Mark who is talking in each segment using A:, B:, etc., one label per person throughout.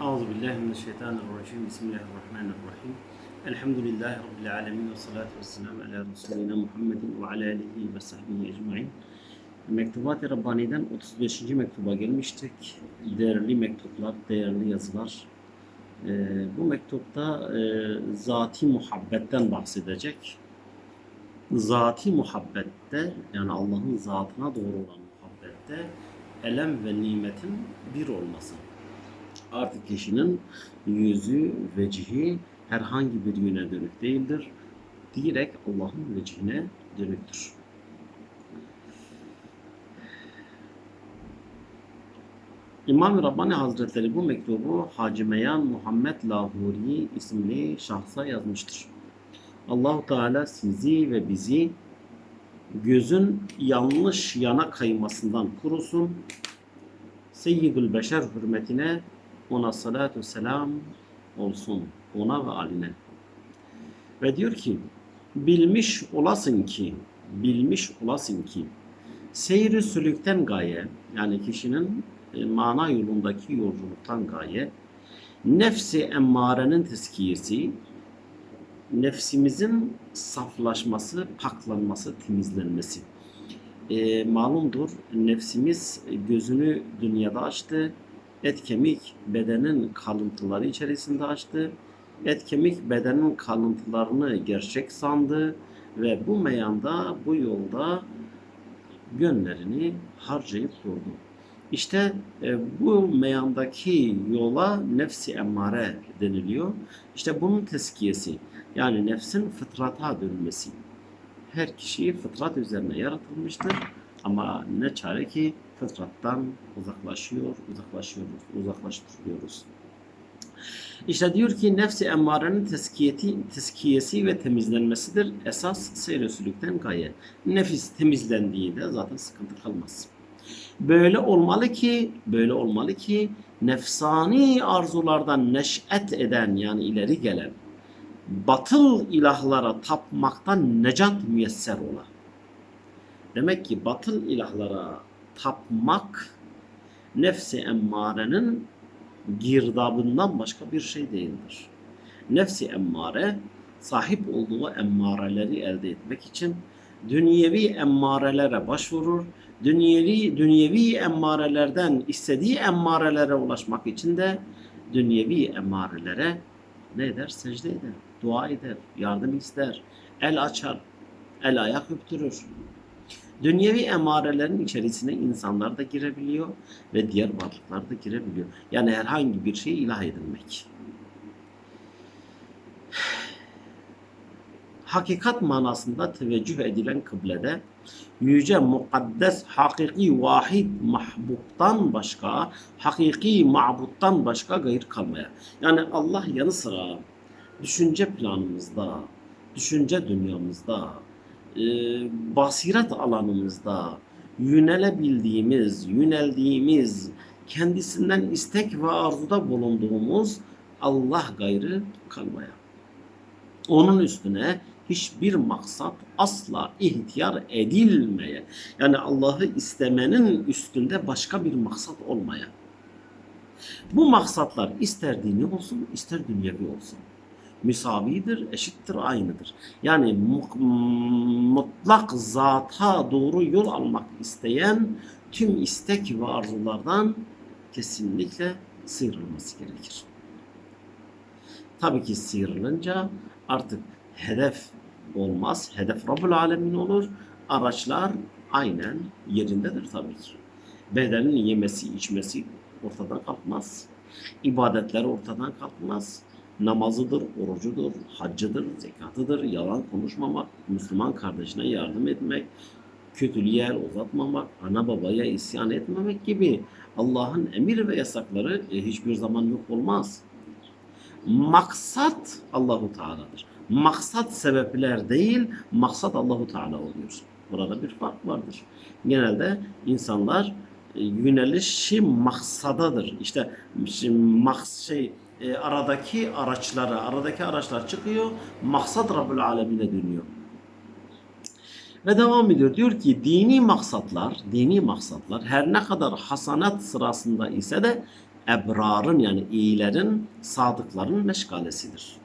A: Euzu billahi mineşşeytanirracim. Bismillahirrahmanirrahim. Elhamdülillahi rabbil alamin ve salatu vesselam ala resulina Muhammedin ve ala alihi ve sahbihi ecmaîn. Mektubat-ı Rabbani'den 35. mektuba gelmiştik. Değerli mektuplar, değerli yazılar. Ee, bu mektupta e, zati muhabbetten bahsedecek. Zati muhabbette yani Allah'ın zatına doğru olan muhabbette elem ve nimetin bir olması. Artık kişinin yüzü, vecihi herhangi bir yöne dönük değildir. Direkt Allah'ın vecihine dönüktür. İmam Rabbani Hazretleri bu mektubu Hacı Meyan Muhammed Lahuri isimli şahsa yazmıştır. Allahu Teala sizi ve bizi gözün yanlış yana kaymasından korusun. Seyyidül Beşer hürmetine ona salatu selam olsun. Ona ve aline. Ve diyor ki bilmiş olasın ki bilmiş olasın ki seyri sülükten gaye yani kişinin e, mana yolundaki yolculuktan gaye nefsi emmarenin tezkiyesi nefsimizin saflaşması, paklanması, temizlenmesi. E, malumdur nefsimiz gözünü dünyada açtı. Et kemik bedenin kalıntıları içerisinde açtı. Et kemik bedenin kalıntılarını gerçek sandı ve bu meyanda, bu yolda gönlerini harcayıp durdu. İşte e, bu meyandaki yola nefsi emmare deniliyor. İşte bunun teskiyesi yani nefsin fıtrata dönmesi. Her kişi fıtrat üzerine yaratılmıştır ama ne çare ki fıtrattan uzaklaşıyor, uzaklaşıyoruz, uzaklaştırıyoruz. İşte diyor ki nefsi emmarenin teskiyeti, teskiyesi ve temizlenmesidir. Esas seyresülükten gaye. Nefis temizlendiğinde zaten sıkıntı kalmaz. Böyle olmalı ki, böyle olmalı ki nefsani arzulardan neş'et eden yani ileri gelen batıl ilahlara tapmaktan necat müyesser ola. Demek ki batıl ilahlara tapmak nefsi emmarenin girdabından başka bir şey değildir. Nefsi emmare sahip olduğu emmareleri elde etmek için dünyevi emmarelere başvurur. Dünyevi, dünyevi emmarelerden istediği emmarelere ulaşmak için de dünyevi emmarelere ne eder? Secde eder, dua eder, yardım ister, el açar, el ayak öptürür. Dünyevi emarelerin içerisine insanlar da girebiliyor ve diğer varlıklar da girebiliyor. Yani herhangi bir şey ilah edilmek. Hakikat manasında teveccüh edilen kıblede yüce, mukaddes, hakiki, vahid, mahbubtan başka, hakiki, ma'buttan başka gayr kalmaya. Yani Allah yanı sıra düşünce planımızda, düşünce dünyamızda, e, basiret alanımızda yönelebildiğimiz, yöneldiğimiz, kendisinden istek ve arzuda bulunduğumuz Allah gayrı kalmaya. Onun üstüne hiçbir maksat asla ihtiyar edilmeye. Yani Allah'ı istemenin üstünde başka bir maksat olmaya. Bu maksatlar ister dini olsun, ister dünyevi olsun müsavidir, eşittir, aynıdır. Yani mutlak zata doğru yol almak isteyen tüm istek ve arzulardan kesinlikle sıyrılması gerekir. Tabii ki sıyrılınca artık hedef olmaz. Hedef Rabbul Alemin olur. Araçlar aynen yerindedir tabii ki. Bedenin yemesi, içmesi ortadan kalkmaz. İbadetler ortadan kalkmaz namazıdır, orucudur, haccıdır, zekatıdır, yalan konuşmamak, Müslüman kardeşine yardım etmek, kötülüğe el uzatmamak, ana babaya isyan etmemek gibi Allah'ın emir ve yasakları e, hiçbir zaman yok olmaz. Maksat Allahu Teala'dır. Maksat sebepler değil, maksat Allahu Teala oluyor. Burada bir fark vardır. Genelde insanlar e, yönelişi maksadadır. İşte maks şey e, aradaki araçlara, aradaki araçlar çıkıyor, maksat Rabbül Alemine dönüyor. Ve devam ediyor. Diyor ki dini maksatlar, dini maksatlar her ne kadar hasanat sırasında ise de ebrarın yani iyilerin, sadıkların meşgalesidir.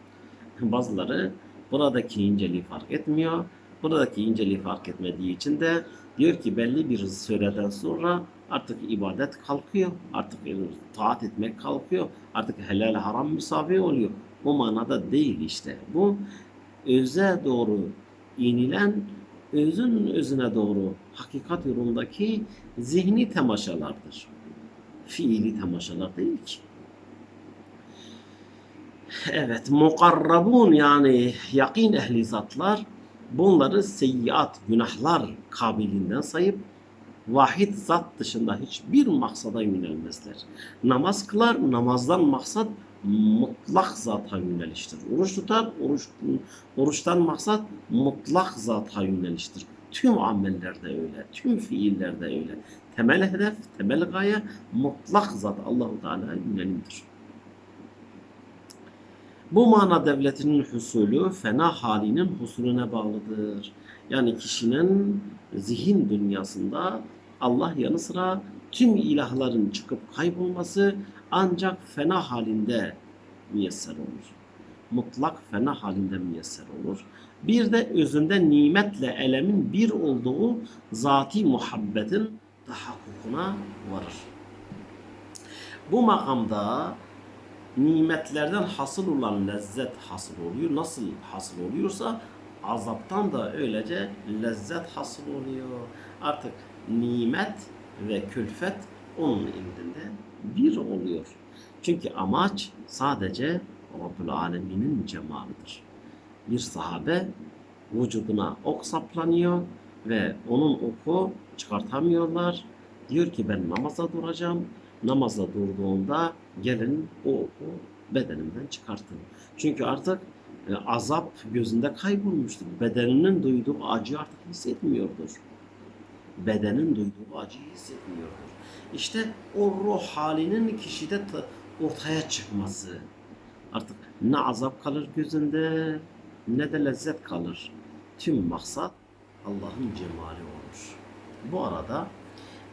A: Bazıları buradaki inceliği fark etmiyor. Buradaki inceliği fark etmediği için de diyor ki belli bir süreden sonra artık ibadet kalkıyor. Artık taat etmek kalkıyor. Artık helal haram müsavi oluyor. Bu manada değil işte. Bu öze doğru inilen özün özüne doğru hakikat yolundaki zihni temaşalardır. Fiili temaşalar değil ki. Evet, mukarrabun yani yakin ehli zatlar bunları seyyiat, günahlar kabilinden sayıp vahid zat dışında hiçbir maksada yönelmezler. Namaz kılar, namazdan maksat mutlak zata yöneliştir. Oruç tutar, oruç, oruçtan maksat mutlak zata yöneliştir. Tüm amellerde öyle, tüm fiillerde öyle. Temel hedef, temel gaye mutlak zat Allahu Teala yönelimdir. Bu mana devletinin husulü fena halinin husulüne bağlıdır. Yani kişinin zihin dünyasında Allah yanı sıra tüm ilahların çıkıp kaybolması ancak fena halinde müyesser olur. Mutlak fena halinde müyesser olur. Bir de özünde nimetle elemin bir olduğu zati muhabbetin tahakkukuna varır. Bu makamda nimetlerden hasıl olan lezzet hasıl oluyor. Nasıl hasıl oluyorsa azaptan da öylece lezzet hasıl oluyor. Artık nimet ve külfet onun indinde bir oluyor. Çünkü amaç sadece Rabbül Alemin'in cemalidir. Bir sahabe vücuduna ok saplanıyor ve onun oku çıkartamıyorlar. Diyor ki ben namaza duracağım. Namaza durduğunda gelin o oku bedenimden çıkartın. Çünkü artık e, azap gözünde kaybolmuştur. Bedeninin duyduğu acı artık hissetmiyordur. Bedenin duyduğu acıyı hissetmiyordur. İşte o ruh halinin kişide ortaya çıkması. Artık ne azap kalır gözünde ne de lezzet kalır. Tüm maksat Allah'ın cemali olur. Bu arada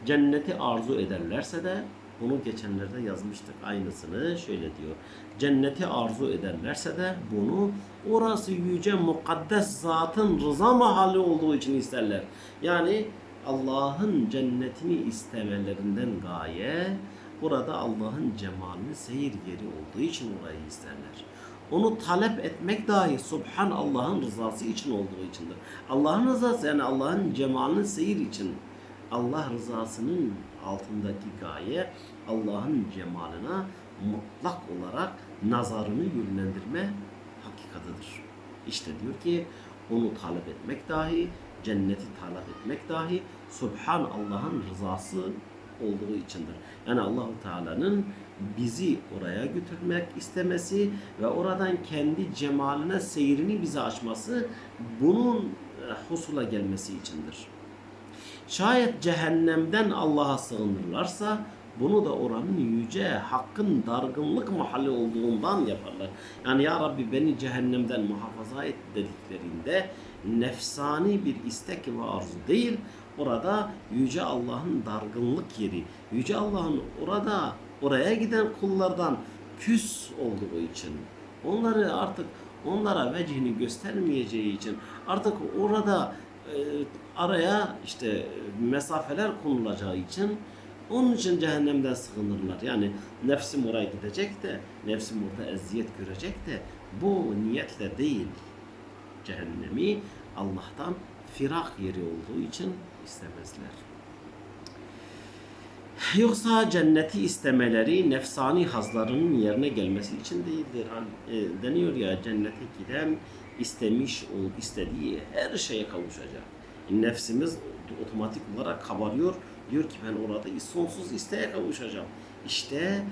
A: cenneti arzu ederlerse de bunu geçenlerde yazmıştık aynısını şöyle diyor. Cenneti arzu ederlerse de bunu orası yüce mukaddes zatın rıza mahalli olduğu için isterler. Yani Allah'ın cennetini istemelerinden gaye burada Allah'ın cemalini seyir yeri olduğu için orayı isterler. Onu talep etmek dahi Subhan Allah'ın rızası için olduğu içindir. Allah'ın rızası yani Allah'ın cemalini seyir için. Allah rızasının altındaki gaye Allah'ın cemalına mutlak olarak nazarını yönlendirme hakikatıdır. İşte diyor ki onu talep etmek dahi, cenneti talep etmek dahi Subhan Allah'ın rızası olduğu içindir. Yani Allahu Teala'nın bizi oraya götürmek istemesi ve oradan kendi cemaline seyrini bize açması bunun e, husula gelmesi içindir. Şayet cehennemden Allah'a sığınırlarsa bunu da oranın yüce hakkın dargınlık mahalli olduğundan yaparlar. Yani ya Rabbi beni cehennemden muhafaza et dediklerinde nefsani bir istek ve arzu değil, orada yüce Allah'ın dargınlık yeri, yüce Allah'ın orada oraya giden kullardan küs olduğu için onları artık onlara vecihini göstermeyeceği için artık orada araya işte mesafeler konulacağı için onun için cehennemden sığınırlar. Yani nefsim oraya gidecek de, nefsim orada eziyet görecek de bu niyetle değil. Cehennemi Allah'tan firak yeri olduğu için istemezler. Yoksa cenneti istemeleri nefsani hazlarının yerine gelmesi için değildir. Hani, e, deniyor ya cennete giden istemiş ol istediği her şeye kavuşacak. Nefsimiz otomatik olarak kabarıyor. Diyor ki ben orada sonsuz isteğe kavuşacağım. İşte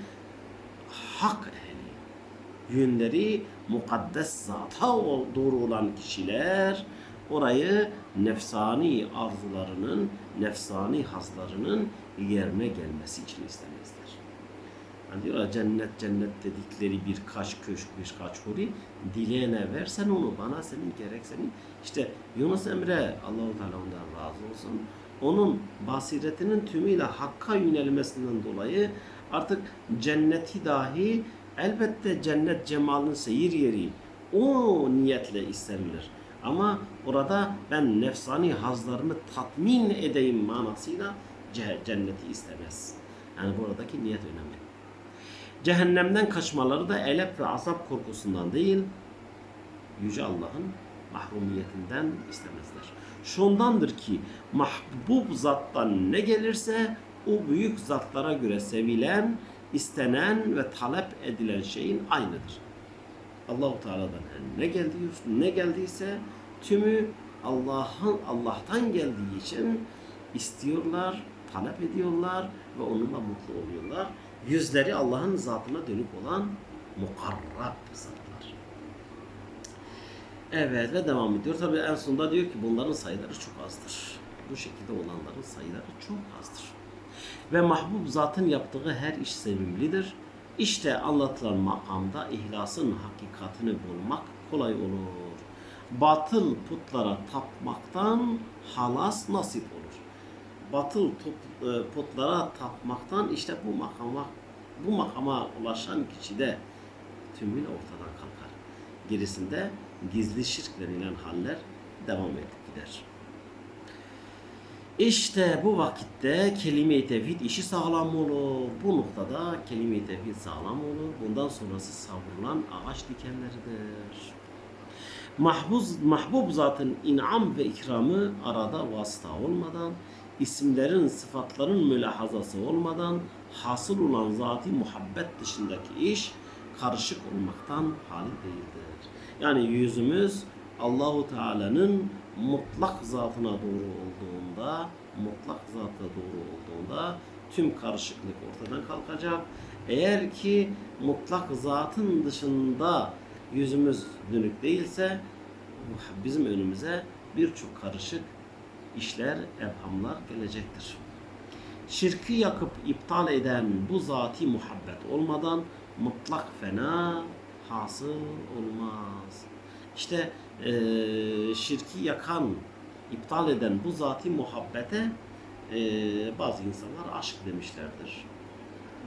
A: hak ehli, yönleri mukaddes zata doğru olan kişiler orayı nefsani arzularının, nefsani hazlarının yerine gelmesi için istemezler. Yani diyorlar cennet cennet dedikleri birkaç köşk birkaç huri dileyene versen onu bana senin gerek senin. İşte Yunus Emre Allahu Teala ondan razı olsun. Onun basiretinin tümüyle hakka yönelmesinden dolayı Artık cenneti dahi elbette cennet cemalın seyir yeri o niyetle istenilir. Ama orada ben nefsani hazlarımı tatmin edeyim manasıyla ce- cenneti istemez. Yani buradaki niyet önemli. Cehennemden kaçmaları da elep ve azap korkusundan değil, Yüce Allah'ın mahrumiyetinden istemezler. Şundandır ki mahbub zattan ne gelirse o büyük zatlara göre sevilen, istenen ve talep edilen şeyin aynıdır. Allahu Teala'dan ne geldi ne geldiyse tümü Allah'ın Allah'tan geldiği için istiyorlar, talep ediyorlar ve onunla mutlu oluyorlar. Yüzleri Allah'ın zatına dönük olan mukarrab zatlar. Evet ve devam ediyor. Tabi en sonunda diyor ki bunların sayıları çok azdır. Bu şekilde olanların sayıları çok azdır. Ve mahbub zatın yaptığı her iş sevimlidir. İşte anlatılan makamda ihlasın hakikatini bulmak kolay olur. Batıl putlara tapmaktan halas nasip olur. Batıl top- e, putlara tapmaktan işte bu makama bu makama ulaşan kişi de tümüyle ortadan kalkar. Gerisinde gizli şirk denilen haller devam edip gider. İşte bu vakitte kelime-i tevhid işi sağlam olur. Bu noktada kelime-i tevhid sağlam olur. Bundan sonrası savrulan ağaç dikenleridir. Mahbuz, mahbub zatın inam ve ikramı arada vasıta olmadan, isimlerin, sıfatların mülahazası olmadan hasıl olan zati muhabbet dışındaki iş karışık olmaktan hali değildir. Yani yüzümüz Allahu Teala'nın mutlak zatına doğru olduğunda, mutlak zata doğru olduğunda tüm karışıklık ortadan kalkacak. Eğer ki mutlak zatın dışında yüzümüz dönük değilse bizim önümüze birçok karışık işler, evhamlar gelecektir. Şirki yakıp iptal eden bu zati muhabbet olmadan mutlak fena hasıl olmaz. İşte eee, şirki yakan, iptal eden bu zati muhabbete eee, bazı insanlar aşk demişlerdir.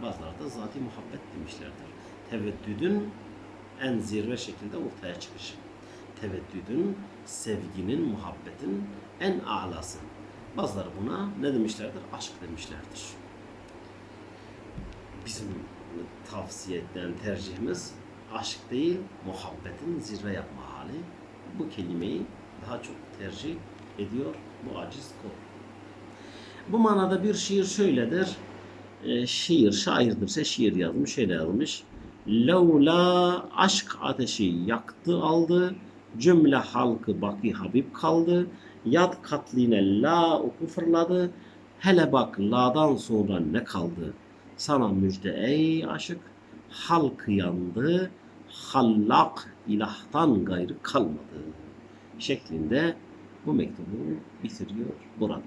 A: Bazıları da zati muhabbet demişlerdir. Teveddüdün en zirve şekilde ortaya çıkışı. Teveddüdün, sevginin, muhabbetin en alası. Bazıları buna ne demişlerdir? Aşk demişlerdir. Bizim tavsiye edilen tercihimiz aşk değil, muhabbetin zirve yapma hali. Bu kelimeyi daha çok tercih ediyor bu aciz kul. Bu manada bir şiir şöyledir. E, şiir, şairdirse şiir yazmış, şöyle yazmış. Levla aşk ateşi yaktı aldı, cümle halkı baki Habib kaldı. Yad katline la oku fırladı, hele bak la'dan sonra ne kaldı? Sana müjde ey aşık, halkı yandı, hallak ilahtan gayrı kalmadı şeklinde bu mektubu bitiriyor burada.